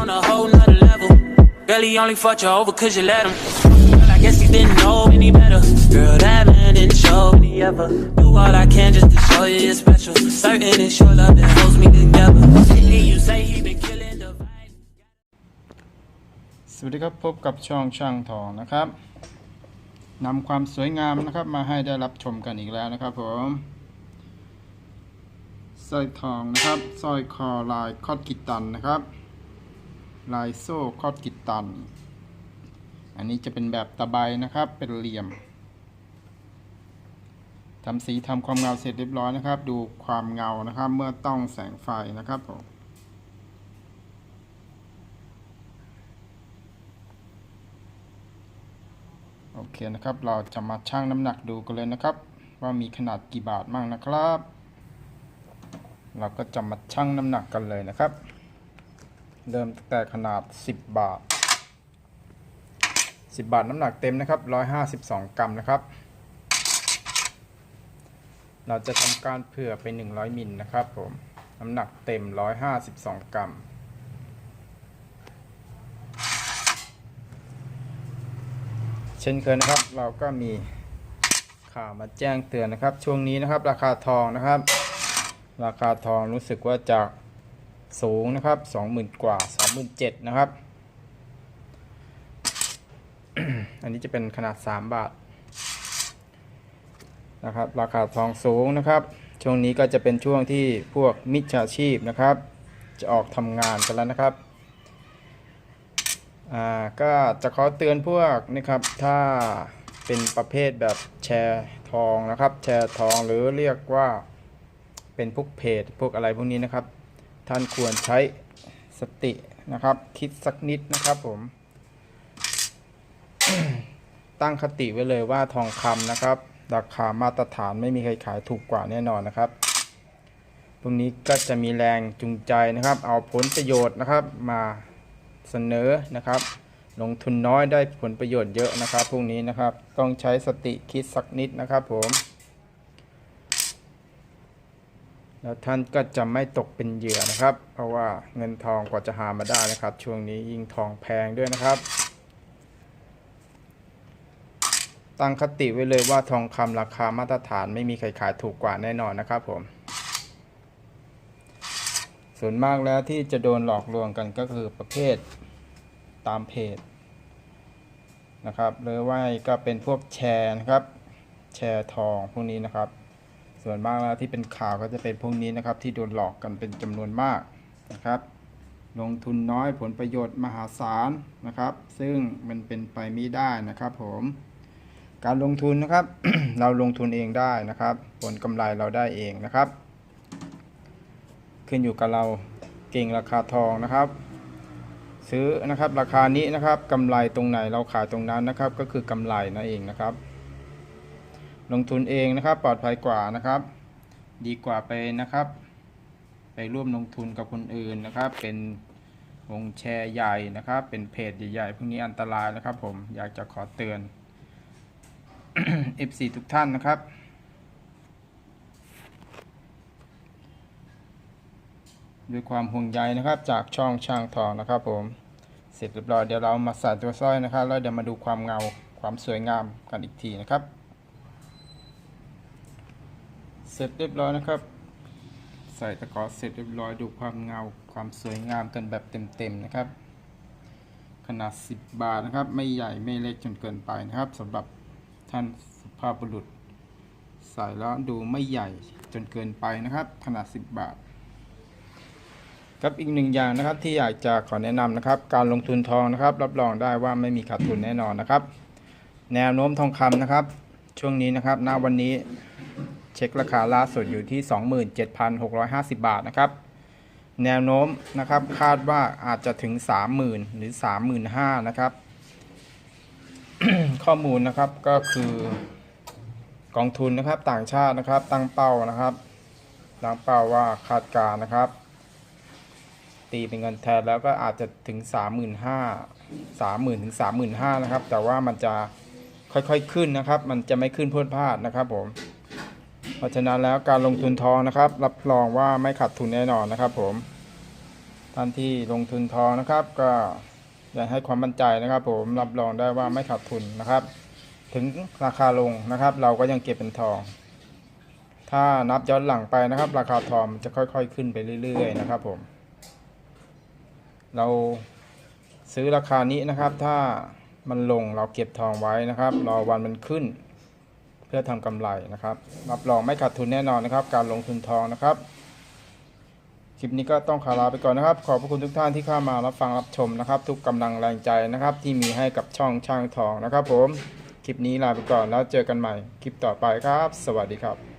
on a whole nother level. Girl, he only fucked you over cause you let him. Girl, I guess he didn't know any better. Girl, that man didn't show me ever. Do all I can just to show you you're special. Certain it's your love that holds me together. And you say he been killing the vibe. สวัสดีครับพบกับช่องช่างทองนะครับนำความสวยงามนะครับมาให้ได้รับชมกันอีกแล้วนะครับผมสร้อยทองนะครับสร้อยคอลายคอดกิตันนะครับ ลายโซ่คอดกิตตัน อันนี้จะเป็นแบบตะไบนะครับ เป็นเหลี่ยมทำสีทำความเงาเสร็จเรียบร้อยนะครับ ดูความเงานะครับ เมื่อต้องแสงไฟนะครับผมโอเคนะครับ เราจะมาชั่งน้ำหนักดูกันเลยนะครับ ว่ามีขนาดกี่บาทมั่งนะครับ เราก็จะมาชั่งน้ำหนักกันเลยนะครับ เริ่มตั้งแต่ขนาด 10 บาท 10 บาทน้ำหนักเต็มนะครับ 152 กรัมนะครับ เราจะทำการเผื่อไป 100 มิลนะครับผมน้ำหนักเต็ม 152 กรัมเช่นเคยนะครับ เราก็มีข่าวมาแจ้งเตือนนะครับ ช่วงนี้นะครับ ราคาทองนะครับ ราคาทองรู้สึกว่าจะ สูงนะครับ20,000กว่า27,000นะครับ อันนี้จะเป็นขนาด3บาทนะครับ ราคาทองสูงนะครับ ช่วงนี้ก็จะเป็นช่วงที่พวกมิจฉาชีพนะครับ จะออกทำงานกันแล้วนะครับอ่าก็จะขอเตือนพวกนะครับถ้าเป็นประเภทแบบแชร์ทองนะครับ แชร์ทองหรือเรียกว่าเป็นพวกเพจพวกอะไรพวกนี้นะครับ ท่านควรใช้สตินะครับ คิดสักนิดนะครับผม ตั้งคติไว้เลยว่าทองคำนะครับ ราคามาตรฐานไม่มีใครขายถูกกว่าแน่นอนนะครับตรงนี้ก็จะมีแรงจูงใจนะครับ เอาผลประโยชน์นะครับ มาเสนอนะครับ ลงทุนน้อยได้ผลประโยชน์เยอะนะครับพวกนี้นะครับ ต้องใช้สติคิดสักนิดนะครับผม แล้วท่านก็จะไม่ตกเป็นเหยื่อนะครับ เพราะว่าเงินทองกว่าจะหามาได้นะครับ ช่วงนี้ยิ่งทองแพงด้วยนะครับ ตั้งคติไว้เลยว่าทองคำราคามาตรฐานไม่มีใครขายถูกกว่าแน่นอนนะครับผม ส่วนมากแล้วที่จะโดนหลอกลวงกันก็คือประเภทตามเพจนะครับหรือว่าก็เป็นพวกแชร์นะครับ แชร์ทองพวกนี้นะครับ ส่วนมากแล้วที่เป็นข่าวก็จะเป็นพวกนี้นะครับ ที่โดนหลอกกันเป็นจำนวนมากนะครับ ลงทุนน้อยผลประโยชน์มหาศาลนะครับ ซึ่งมันเป็นไปไม่ได้นะครับผมการลงทุนนะครับ เราลงทุนเองได้นะครับ ผลกำไรเราได้เองนะครับ ขึ้นอยู่กับเราเก่งราคาทองนะครับ ซื้อนะครับราคานี้นะครับกำไรตรงไหนเราขายตรงนั้นนะครับ ก็คือกำไรนั่นเองนะครับ ลงทุนเองนะครับ ปลอดภัยกว่านะครับ ดีกว่าไปนะครับ ไปร่วมลงทุนกับคนอื่นนะครับ เป็นวงแชร์ใหญ่นะครับ เป็นเพจใหญ่ๆพวกนี้อันตรายนะครับ ผมอยากจะขอเตือน FC ทุกท่านนะครับด้วยความห่วงใยนะครับ จากช่องช่างทองนะครับ ผมเสร็จเรียบร้อยเดี๋ยวเรามาใส่ตัวสร้อยนะครับแล้วเดี๋ยวมาดูความเงาความสวยงามกันอีกทีนะครับ เส ร็จเรียบร้อยนะครับ ใส่ตะกอเสร็จเรียบร้อยดูความเงาความสวยงามกันแบบเต็มๆนะครับ ขนาด 10 บาทนะครับ ไม่ใหญ่ไม่เล็กจนเกินไปนะครับสำหรับท่านสุภาพบุรุษ ใส่แล้วดูไม่ใหญ่จนเกินไปนะครับ ขนาด 10 บาทครับอีกหนึ่งอย่างนะครับที่อยากจะขอแนะนำนะครับ การลงทุนทองนะครับ รับรองได้ว่าไม่มีขาดทุนแน่นอนนะครับ แนวโน้มทองคำนะครับ ช่วงนี้นะครับณวันนี้ เช็คราคาล่าสุดอยู่ที่ 27,650 บาทนะครับ แนวโน้มนะครับคาดว่าอาจจะถึง 30,000 หรือ 35,000นะครับ ข้อมูลนะครับก็คือกองทุนนะครับต่างชาตินะครับตั้งเป้านะครับตั้งเป้าว่าคาดการนะครับ ตีเป็นเงินแทนแล้วก็อาจจะถึง 35,000 30,000ถึง35,000นะครับ แต่ว่ามันจะค่อยๆขึ้นนะครับ มันจะไม่ขึ้นพรวดพลาดนะครับผม เพราะฉะนั้นแล้วการลงทุนทองนะครับ รับรองว่าไม่ขาดทุนแน่นอนนะครับ ผมท่านที่ลงทุนทองนะครับ ก็อยากให้ความมั่นใจนะครับ ผมรับรองได้ว่าไม่ขาดทุนนะครับ ถึงราคาลงนะครับ เราก็ยังเก็บเป็นทอง ถ้านับย้อนหลังไปนะครับ ราคาทองจะค่อย ๆ ขึ้นไปเรื่อย ๆ นะครับ ผม เราซื้อราคานี้นะครับ ถ้ามันลงเราเก็บทองไว้นะครับ รอวันมันขึ้น เพื่อทำกำไรนะครับ รับรองไม่ขาดทุนแน่นอนนะครับ การลงทุนทองนะครับ คลิปนี้ก็ต้องขอลาไปก่อนนะครับ ขอบพระคุณทุกท่านที่เข้ามารับฟังรับชมนะครับ ทุกกำลังแรงใจนะครับ ที่มีให้กับช่องช่างทองนะครับ ผม คลิปนี้ลาไปก่อนแล้วเจอกันใหม่ คลิปต่อไปครับ สวัสดีครับ